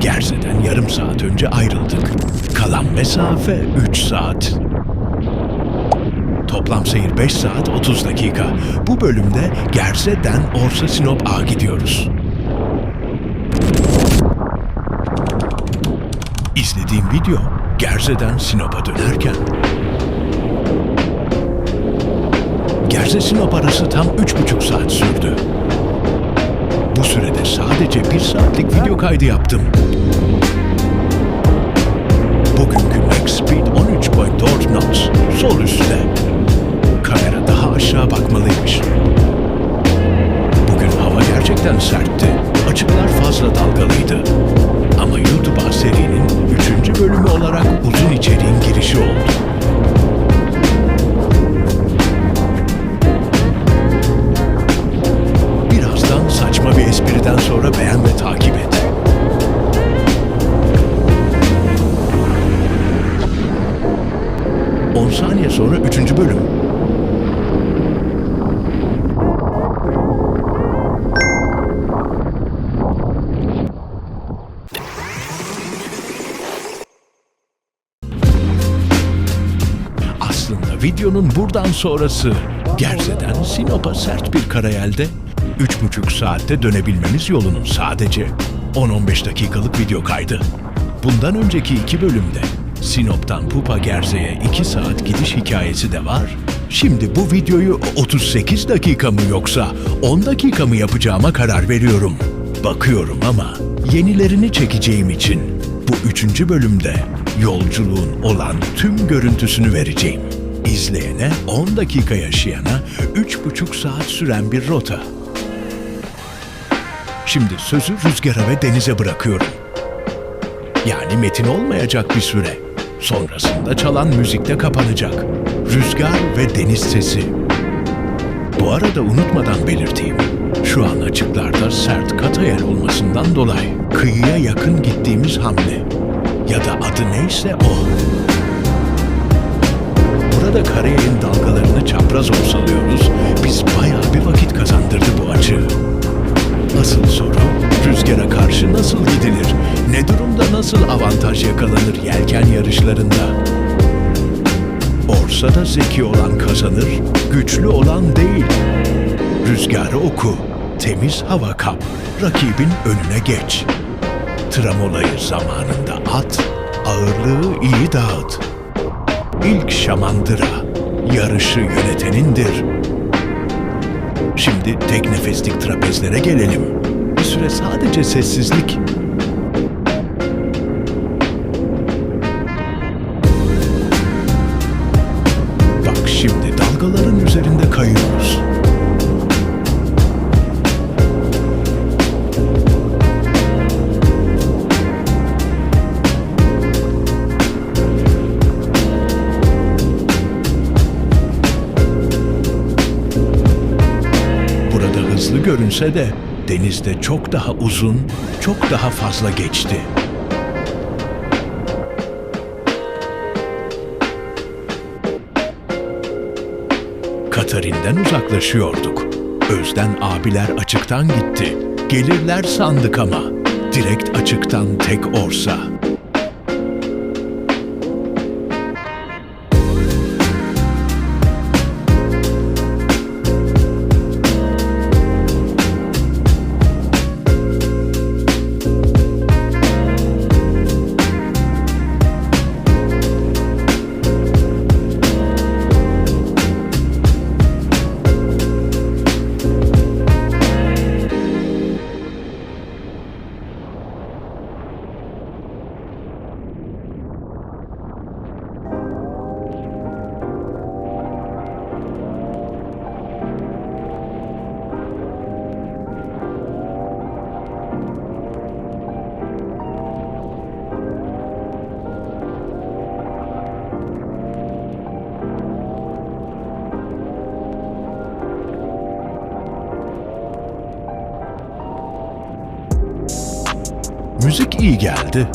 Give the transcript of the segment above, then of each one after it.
Gerze'den yarım saat önce ayrıldık. Kalan mesafe 3 saat. Toplam seyir 5 saat 30 dakika. Bu bölümde Gerze'den Orsa Sinop A gidiyoruz. İzlediğim video Gerze'den Sinop'a dönerken. Gerze Sinop arası tam 3,5 saat sürdü. Bu sürede sadece 1 saatlik video kaydı yaptım. Bugünkü max speed 13.4 knots. Sol üstte. Kamera daha aşağı bakmalıymış. Bugün hava gerçekten sertti. Açıklar fazla dalgalıydı. Ama YouTube'a serinin 3. bölümü olarak uzun içeriğin videonun buradan sonrası Gerze'den Sinop'a sert bir karayelde 3,5 saatte dönebilmemiz yolunun sadece 10-15 dakikalık video kaydı. Bundan önceki iki bölümde Sinop'tan Pupa Gerze'ye 2 saat gidiş hikayesi de var. Şimdi bu videoyu 38 dakika mı yoksa 10 dakika mı yapacağıma karar veriyorum. Bakıyorum ama yenilerini çekeceğim için bu üçüncü bölümde yolculuğun olan tüm görüntüsünü vereceğim. İzleyene 10 dakika yaşayana 3,5 saat süren bir rota. Şimdi sözü rüzgara ve denize bırakıyorum. Yani metin olmayacak bir süre. Sonrasında çalan müzikte kapanacak. Rüzgar ve deniz sesi. Bu arada unutmadan belirteyim. Şu an açıklarda sert katayel olmasından dolayı kıyıya yakın gittiğimiz hamle. Ya da adı neyse o. Burada Karayel'in dalgalarını çapraz orsalıyoruz. Biz bayağı bir vakit kazandırdı bu açı. Asıl soru rüzgara karşı nasıl gidilir? Ne durumda nasıl avantaj yakalanır yelken yarışlarında? Orsada zeki olan kazanır, güçlü olan değil. Rüzgarı oku, temiz hava kap, rakibin önüne geç. Tramolayı zamanında at, ağırlığı iyi dağıt. İlk şamandıra, yarışı yönetenindir. Şimdi tek nefeslik trapezlere gelelim. Bir süre sadece sessizlik. Bak şimdi dalgaların üzerinde kayıyoruz. Görünse de denizde çok daha uzun, çok daha fazla geçti. Katarin'den uzaklaşıyorduk. Özden abiler açıktan gitti. Gelirler sandık ama. Direkt açıktan tek orsa. Müzik iyi geldi.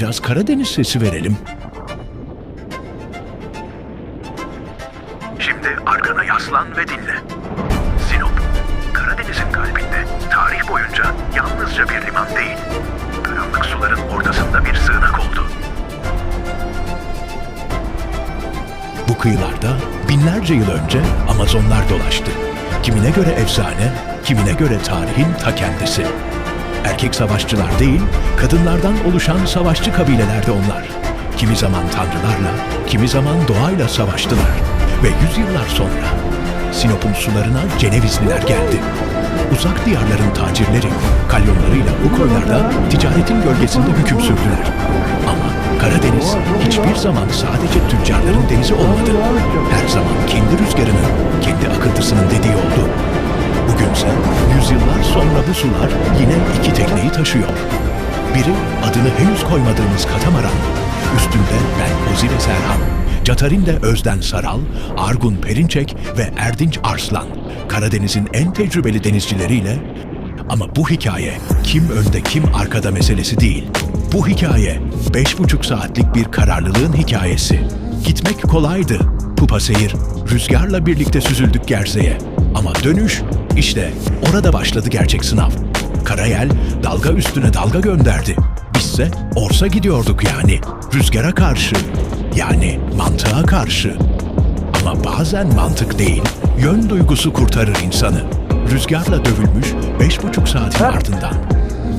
Biraz Karadeniz sesi verelim. Şimdi arkana yaslan ve dinle. Sinop, Karadeniz'in kalbinde tarih boyunca yalnızca bir liman değil, karanlık suların ortasında bir sığınak oldu. Bu kıyılarda binlerce yıl önce Amazonlar dolaştı. Kimine göre efsane, kimine göre tarihin ta kendisi. Erkek savaşçılar değil, kadınlardan oluşan savaşçı kabilelerdi onlar. Kimi zaman tanrılarla, kimi zaman doğayla savaştılar. Ve yüzyıllar sonra Sinop'un sularına Cenevizliler geldi. Uzak diyarların tacirleri kalyonlarıyla bu koylarda ticaretin gölgesinde hüküm sürdüler. Ama Karadeniz hiçbir zaman sadece tüccarların denizi olmadı. Her zaman kendi rüzgarının, kendi akıntısının dediği oldu. Bugünse yüzyıllar sonra bu sular yine iki tekneyi taşıyor. Biri adını henüz koymadığımız katamaran, üstünde ben Ozile Serhan, Catarinde Özden Saral, Argun Perinçek ve Erdinç Arslan, Karadeniz'in en tecrübeli denizcileriyle ama bu hikaye kim önde kim arkada meselesi değil. Bu hikaye beş buçuk saatlik bir kararlılığın hikayesi. Gitmek kolaydı. Pupa seyir, rüzgarla birlikte süzüldük Gerze'ye. Ama dönüş, işte orada başladı gerçek sınav. Karayel dalga üstüne dalga gönderdi. Bizse orsa gidiyorduk yani. Rüzgara karşı. Yani mantığa karşı. Ama bazen mantık değil, yön duygusu kurtarır insanı. Rüzgarla dövülmüş beş buçuk saatin ardından.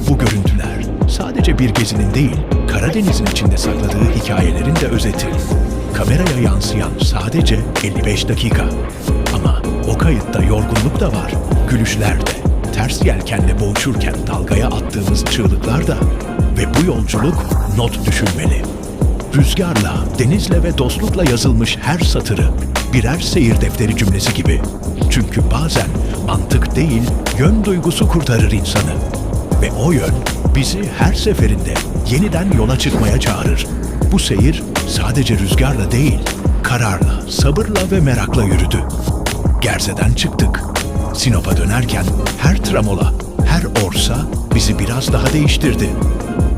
Bu görüntüler sadece bir gezinin değil, Karadeniz'in içinde sakladığı hikayelerin de özeti. Kameraya yansıyan sadece 55 dakika. Kayıtta yorgunluk da var, gülüşler de, ters yelkenle boğuşurken dalgaya attığımız çığlıklar da ve bu yolculuk not düşülmeli. Rüzgarla, denizle ve dostlukla yazılmış her satırı birer seyir defteri cümlesi gibi. Çünkü bazen mantık değil, yön duygusu kurtarır insanı. Ve o yön bizi her seferinde yeniden yola çıkmaya çağırır. Bu seyir sadece rüzgarla değil, kararla, sabırla ve merakla yürüdü. Gerze'den çıktık. Sinop'a dönerken her tramola, her orsa bizi biraz daha değiştirdi.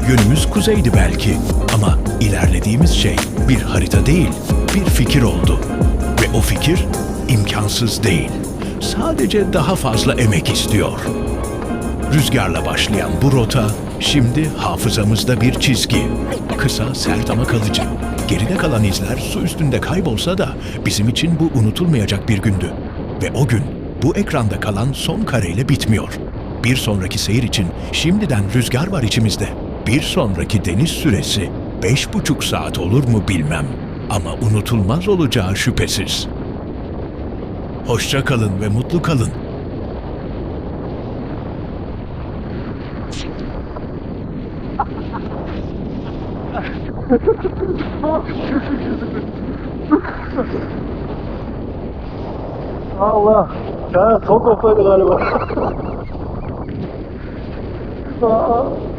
Yönümüz kuzeydi belki ama ilerlediğimiz şey bir harita değil, bir fikir oldu. Ve o fikir imkansız değil. Sadece daha fazla emek istiyor. Rüzgarla başlayan bu rota şimdi hafızamızda bir çizgi. Kısa, sert ama kalıcı. Geride kalan izler su üstünde kaybolsa da bizim için bu unutulmayacak bir gündü. Ve o gün bu ekranda kalan son kareyle bitmiyor. Bir sonraki seyir için şimdiden rüzgar var içimizde. Bir sonraki deniz süresi beş buçuk saat olur mu bilmem. Ama unutulmaz olacağı şüphesiz. Hoşça kalın ve mutlu kalın. Allah. Ya son noktaydı galiba. Aa.